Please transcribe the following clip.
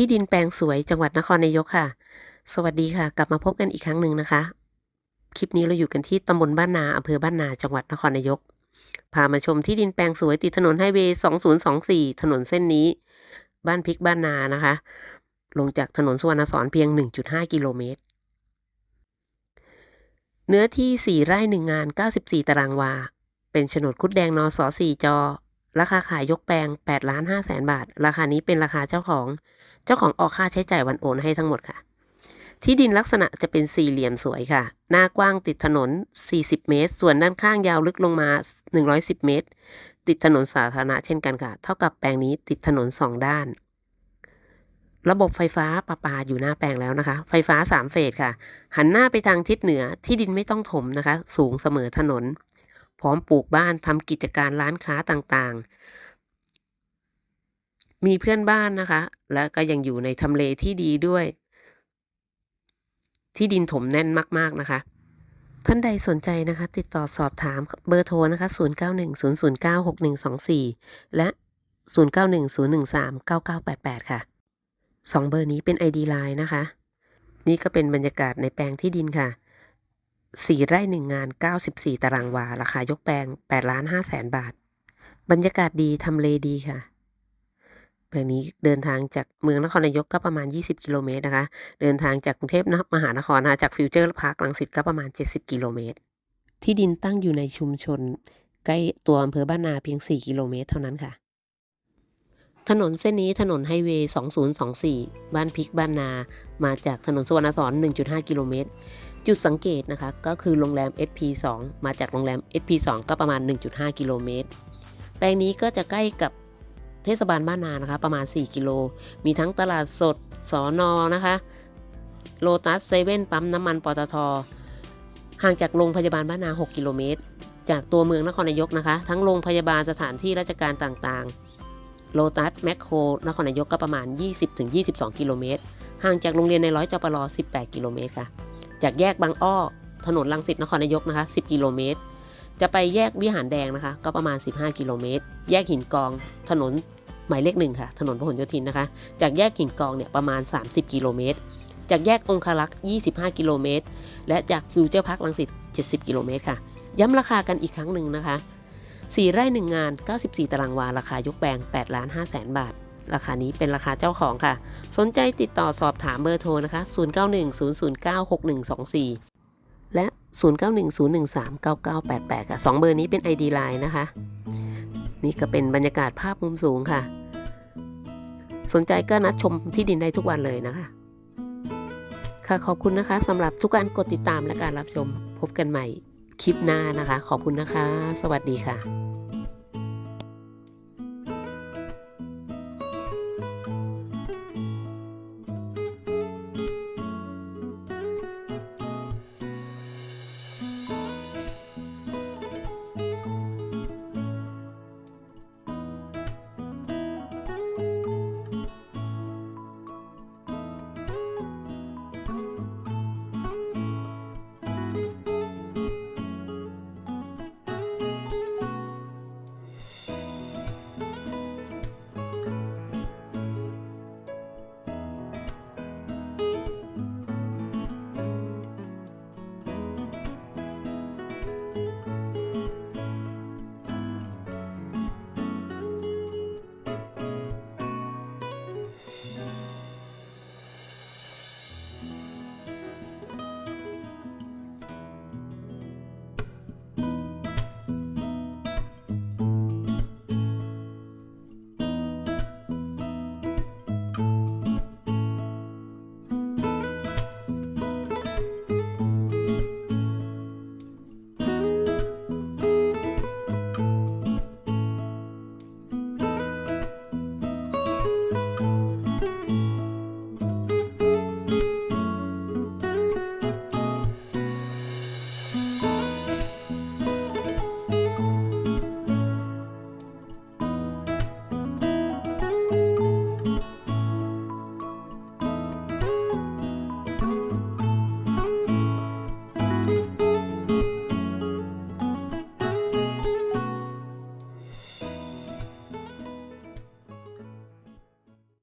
ที่ดินแปลงสวยจังหวัดนครนายกค่ะ สวัสดีค่ะ กลับมาพบกันอีกครั้งหนึ่งนะคะ คลิปนี้เราอยู่กันที่ตำบลบ้านนาอำเภอบ้านนาจังหวัดนครนายก พามาชมที่ดินแปลงสวยติดถนนไฮเวย์ 2024 ถนนเส้นนี้ บ้านพริกบ้านนานะคะ ลงจากถนนสุวรรณสอนเพียง 1.5 กิโลเมตร เนื้อที่ 4 ไร่ 1 งาน 94 ตารางวา เป็นโฉนดคุดแดงนส4จอ ราคาขายยกแปลง8ล้าน5แสนบาท ราคานี้เป็นราคาเจ้าของ เจ้าของออกค่าใช้จ่ายวันโอนให้ทั้งหมดค่ะ ที่ดินลักษณะจะเป็นสี่เหลี่ยมสวยค่ะ หน้ากว้างติดถนน 40 เมตร ส่วนด้านข้างยาวลึกลงมา 110 เมตร ติดถนนสาธารณะเช่นกันค่ะ เท่ากับแปลงนี้ติดถนนสองด้าน ระบบไฟฟ้าประปาอยู่หน้าแปลงแล้วนะคะ ไฟฟ้าสามเฟสค่ะ หันหน้าไปทางทิศเหนือที่ดินไม่ต้องถมนะคะ สูงเสมอถนน พร้อมปลูกบ้านทำกิจการร้านค้าต่างๆ มีเพื่อนบ้านนะคะ และก็ยังอยู่ในทำเลที่ดีด้วย ที่ดินถมแน่นมากๆนะคะ ท่านใดสนใจนะคะ ติดต่อสอบถามเบอร์โทรนะคะ 0910096124 และ 0910139988 ค่ะสองเบอร์นี้เป็น ID Line นะคะ นี่ก็เป็นบรรยากาศในแปลงที่ดินค่ะ สี่ไร่หนึ่งงาน94ตารางวา ราคายกแปลง8ล้าน5แสนบาท บรรยากาศดีทำเลดีค่ะแปลงนี้เดินทางจากเมืองนครนายกก็ประมาณ 20 กิโลเมตรนะคะ เดินทางจากกรุงเทพมหานครนะจากฟิวเจอร์พาร์คลังสิตก็ประมาณ 70 กิโลเมตร ที่ดินตั้งอยู่ในชุมชน ใกล้ตัวอำเภอบ้านนาเพียง 4 กิโลเมตรเท่านั้นค่ะ ถนนเส้นนี้ถนนไฮเวย์ 2024 บ้านพิกบ้านนา มาจากถนนสุวรรณสอน 1.5 กิโลเมตร จุดสังเกตนะคะก็คือโรงแรม SP2 มาจากโรงแรม SP2 ก็ประมาณ 1.5 กิโลเมตร แปลงนี้ก็จะใกล้กับเทศบาลบ้านนานะคะ ประมาณ 4 กิโล มีทั้งตลาดสดสอนอนะคะโลตัสเซเว่นปั๊มน้ำมันปตทห่างจากโรงพยาบาลบ้านนา 6 กิโลเมตร จากตัวเมืองนครนายกนะคะ ทั้งโรงพยาบาลสถานที่ราชการต่างๆ โลตัสแมคโครนครนายกก็ประมาณ 20-22 กิโลเมตร ห่างจากโรงเรียนในร้อยจปร18 กิโลเมตรค่ะ จากแยกบางอ้อ ถนนลังสิตนครนายกนะคะ 10 กิโลเมตร จะไปแยกวิหารแดงนะคะ ก็ประมาณ 15 กิโลเมตร แยกหินกอง ถนนหมายเลขหนึ่งค่ะ ถนนพหลโยธินนะคะ จากแยกหินกองเนี่ยประมาณ 30 กิโลเมตร จากแยกองคารักษ์ 25 กิโลเมตร และจากฟิวเจอร์พาร์คลังสิต 70 กิโลเมตรค่ะ ย้ำราคากันอีกครั้งหนึ่งนะคะ 4 ไร่ 1 งาน 94 ตารางวา ราคายกแปลง8ล้าน5แสนบาท ราคานี้เป็นราคาเจ้าของค่ะ สนใจติดต่อสอบถามเบอร์โทรนะคะ 0910096124 และ 0910139988 ค่ะ 2 เบอร์นี้เป็น ID Line นะคะ นี่ก็เป็นบรรยากาศภาพมุมสูงค่ะ สนใจก็นัดชมที่ดินได้ทุกวันเลยนะคะ ค่ะขอบคุณนะคะสำหรับทุกการกดติดตามและการรับชมพบกันใหม่คลิปหน้านะคะ ขอบคุณนะคะ สวัสดีค่ะ